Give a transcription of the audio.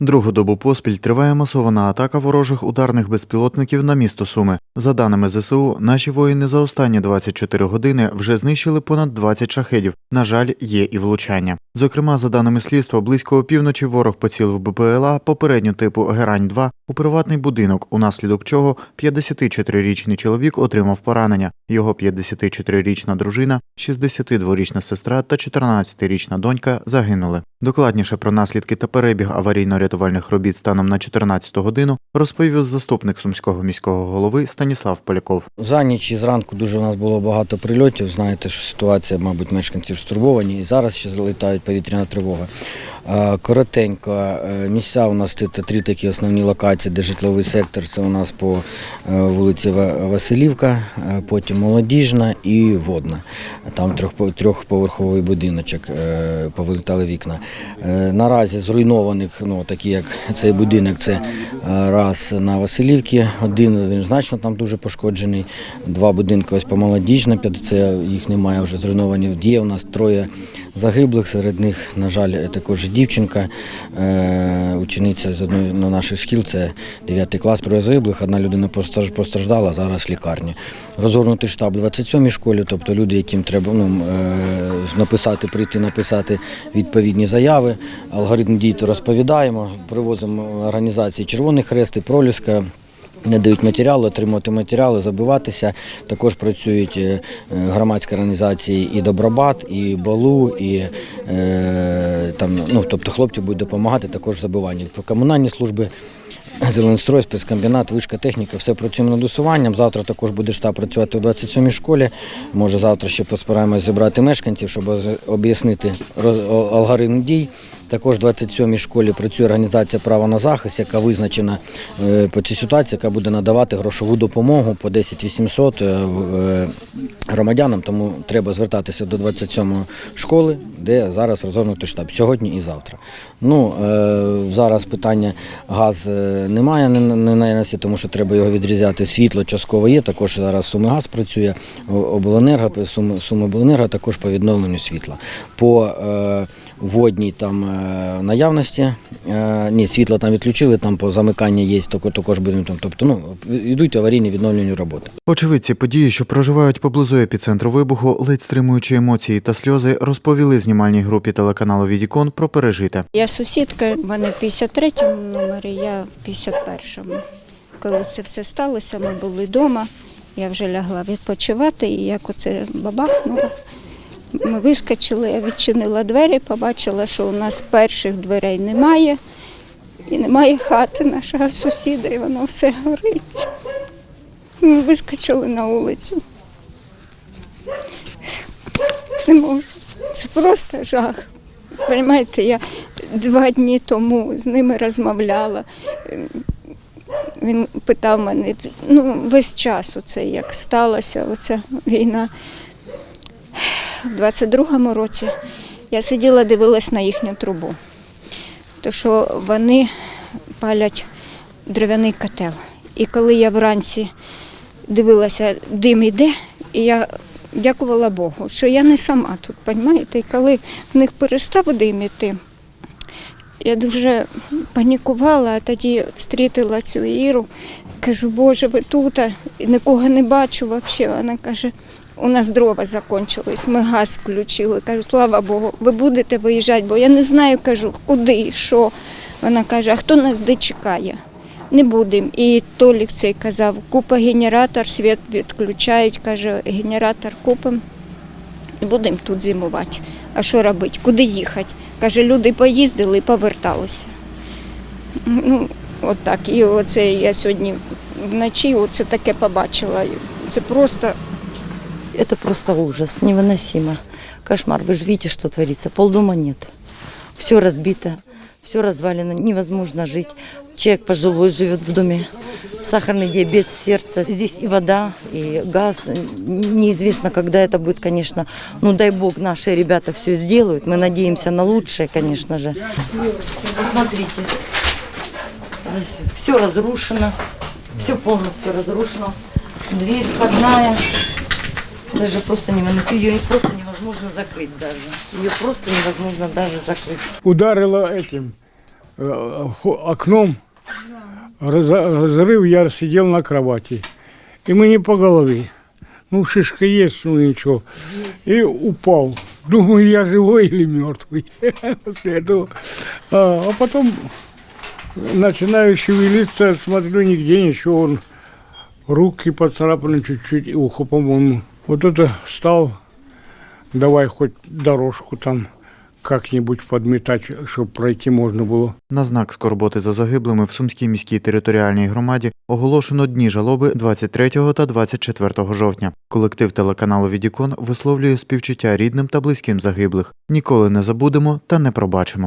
Другу добу поспіль триває масована атака ворожих ударних безпілотників на місто Суми. За даними ЗСУ, наші воїни за останні 24 години вже знищили понад 20 шахедів. На жаль, є і влучання. Зокрема, за даними слідства, близько опівночі ворог поцілив БПЛА попередню типу Герань-2 у приватний будинок, унаслідок чого 54-річний чоловік отримав поранення. Його 54-річна дружина, 62-річна сестра та 14-річна донька загинули. Докладніше про наслідки та перебіг аварійно-рятувальних робіт станом на 14 годину розповів заступник сумського міського голови Станіслав Поляков. За ніч і зранку дуже у нас було багато прильотів. Знаєте, що ситуація, мабуть, мешканців стурбовані. І зараз ще залітають повітряна тривога. Коротенько, е, місця у нас тут три такі основні локації, де житловий сектор. Це у нас по е, вулиці Василівка, е, потім Молодіжна і Водна. Там трьох- трьохповерховий будиночок, повилітали вікна. Наразі зруйнованих, ну такі як цей будинок, це раз на Василівці, один, значно там дуже пошкоджений. Два будинки ось по Молодіжна, це їх немає вже зруйновані. Є у нас троє загиблих, серед них, на жаль, також дівчинка, е, учениця з одної на наших шкіл, це 9 клас, троє загиблих, одна людина постраждала, зараз в лікарні. Розгорнутий штаб 27-й школі, тобто люди, яким треба ну, е, написати, прийти написати відповідні заяви. Алгоритм дій то розповідаємо, привозимо організації Червоний Хрест і Проліска. Не дають матеріали, отримувати матеріали, забиватися. Також працюють е, громадські організації і Добробат, і Балу, і е, там, ну, тобто хлопці будуть допомагати також в забиванні. Про комунальні служби, Зеленстрой, спецкомбінат, вишка техніка, все працюємо над усуванням. Завтра також буде штаб працювати в 27-й школі. Може, завтра ще поспираємось зібрати мешканців, щоб об'яснити роз- алгоритм дій. Також в 27-й школі працює організація Право на захист, яка визначена е, по цій ситуації, яка буде надавати грошову допомогу по 10 800 е, е, громадянам. Тому треба звертатися до 27-ї школи, де зараз розгорнутий штаб сьогодні і завтра. Ну зараз питання газ немає не не наявності, тому що треба його відрізати. Світло частково є. Також зараз Сумигаз працює, обленерго, Суми, Сумибленерго також по відновленню світла. По водній там е, наявності. Е, ні, світло там відключили, там по замиканню є, також будемо там. Тобто, ну йдуть аварійні відновлені роботи. Очевидці події, що проживають поблизу епіцентру вибуху, ледь стримуючи емоції та сльози, розповіли знімальній групі телеканалу Відікон про пережите. Я сусідка, в мене в 53-му номері, я в 51-му. Коли це все сталося, ми були вдома, я вже лягла відпочивати, і як оце бабахнуло, ми вискочили, я відчинила двері, побачила, що у нас перших дверей немає, і немає хати нашого сусіда, і воно все горить. Ми вискочили на вулицю. Не можу. Це просто жах. Понимаєте, я два дні тому з ними розмовляла. Він питав мене, ну, весь час оце, як сталася оця війна. У 22-му році я сиділа, дивилась на їхню трубу. То що вони палять дерев'яний котел. І коли я вранці дивилася, дим іде, і я дякувала Богу, що я не сама тут, розумієте? І коли в них перестав дим іти, я дуже панікувала, а тоді зустріла цю Іру. Кажу, Боже, ви тут, а нікого не бачу взагалі. Вона каже, у нас дрова закінчились, ми газ включили. Кажу, слава Богу, ви будете виїжджати, бо я не знаю, кажу, куди, що. Вона каже, а хто нас де чекає? Не будемо. І Толік цей казав, купа генератор, світ відключають, каже, генератор купимо і будемо тут зимувати. А що робити? Куди їхати? Каже, люди поїздили і поверталися. Ну, отак. І оце я сьогодні вночі оце таке побачила. Це просто Это просто ужас, невыносимо. Кошмар. Вы же видите, что творится. Полдома нет. Все разбито, все развалено, невозможно жить. Человек пожилой живет в доме, сахарный диабет, сердце. Здесь и вода, и газ. Неизвестно, когда это будет, конечно. Ну, дай бог, наши ребята все сделают. Мы надеемся на лучшее, конечно же. Посмотрите. Все разрушено. Все полностью разрушено. Дверь входная. Даже просто невыносимо. Ее просто невозможно закрыть даже. Ее просто невозможно даже закрыть. ударило этим э, окном, разрыв, я сидел на кровати. И мне по голове. Ну, шишка есть, ну ничего. И упал. Думаю, я живой или мертвый. После этого. А, а потом начинаю шевелиться, смотрю, нигде ничего. Он, руки поцарапаны чуть-чуть, и ухо, по-моему. Вот это встал, давай хоть дорожку там как-нибудь подметать, чтобы пройти можно было. На знак скорботи за загиблими в Сумській міській територіальній громаді оголошено дні жалоби 23 та 24 жовтня. Колектив телеканалу Відікон висловлює співчуття рідним та близьким загиблих. Ніколи не забудемо та не пробачимо.